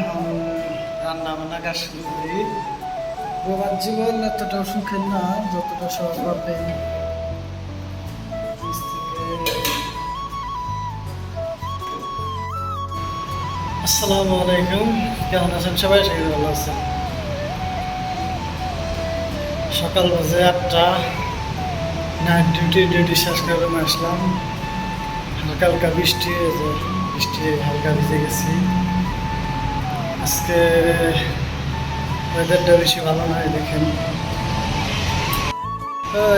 এখন রান্না বান্না কাজ শুরু করি। জীবন এতটাও সুখের না, যতটা সহজ আসসালামু আলাইকুম। কেমন আছেন সবাই? সবাই ভালো আছেন। সকাল বাজে আটটা। নাইট ডিউটি ডিউটি শেষ করে আসলাম। হালকা হালকা বৃষ্টি হয়েছে। বৃষ্টি হালকা ভিজে গেছি। আজকে ওয়েদারটা বেশি ভালো নয়, দেখেন।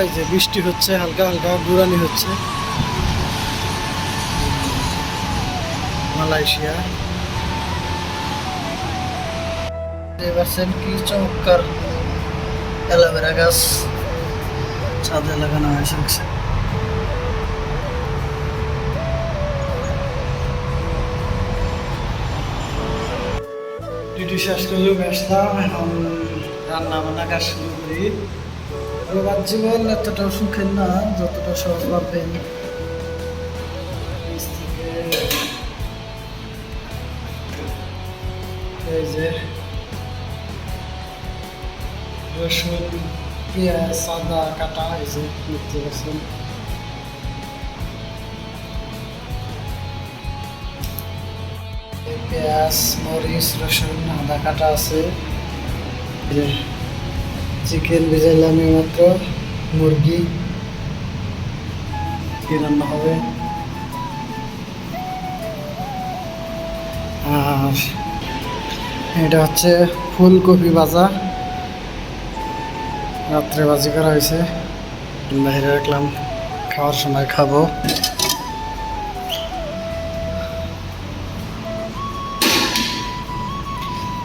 এই যে বৃষ্টি হচ্ছে, হালকা হালকা গুড়ানি হচ্ছে। মালয়েশিয়া। এবার কি চমৎকার অ্যালোভেরা গাছ। ছাদে লাগানো হয়েছে। ডিউটি শেষ করে আসলাম এখন রান্না বান্না কাজ শুরু করি। প্রবাদ জীবন এতটাও সুখের না, যতটা সহজ ভাববেন এই যে, রসুন, পেঁয়াজ, আদা, কাটা, এই যে, দেখতে পেঁয়াজ, মরিচ, রসুন, আদা কাটা আছে। চিকেন ভেজাইলাম মাত্র মুরগি। রান্না হবে? আর এটা হচ্ছে ফুলকপি ভাজা। রাত্রে বাজি করা হয়েছে। বাইরে রাখলাম খাওয়ার সময় খাব।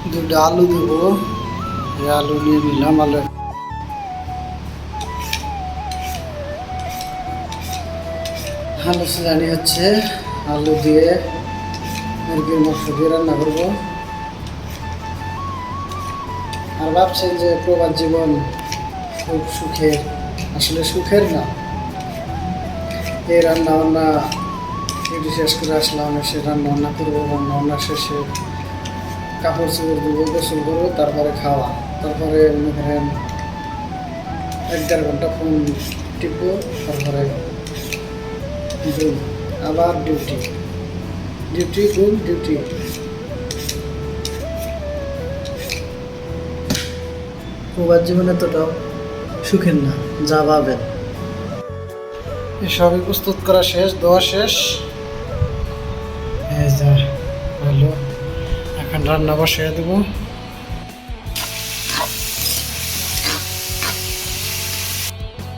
দুটো আলু দেবো। আলু নিয়ে নিলাম, আলু আলু সিলানি হচ্ছে। আলু দিয়ে মুরগির মাংস দিয়ে রান্না করব। আর ভাবছেন যে প্রবাদ জীবন খুব সুখের। আসলে সুখের না। এই রান্না বান্না শেষ করে আসলাম, এসে রান্না বান্না করব, রান্না বান্না শেষে কাপড় চোপড় দেবো গোসল করব, তারপরে খাওয়া, তারপরে মনে করেন এক দেড় ঘণ্টা ফোন টিপবো, তারপরে ঘুম। আবার ডিউটি ডিউটি ঘুম ডিউটি প্রবাদ জীবনে এতটাও সুখের না, যা ভাবেন। সবই প্রস্তুত করা শেষ দেওয়া শেষ। হ্যাঁ যা হলো এখন রান্না বসিয়ে দেবো।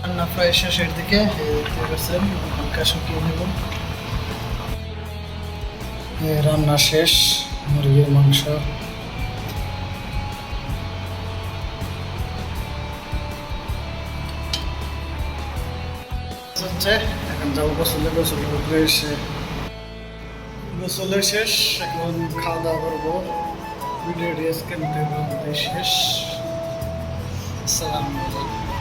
রান্না প্রায় শেষের দিকে দেখতে হালকা শুকিয়ে নেব। রান্না শেষ, মুরগির মাংস। হচ্ছে, এখন যাব গোসলে গোসল করে এসে। গোসলে শেষ এখন খাওয়া দাওয়া করব ভিডিওটি আজকে নিতে শেষ। আসসালামু আলাইকুম।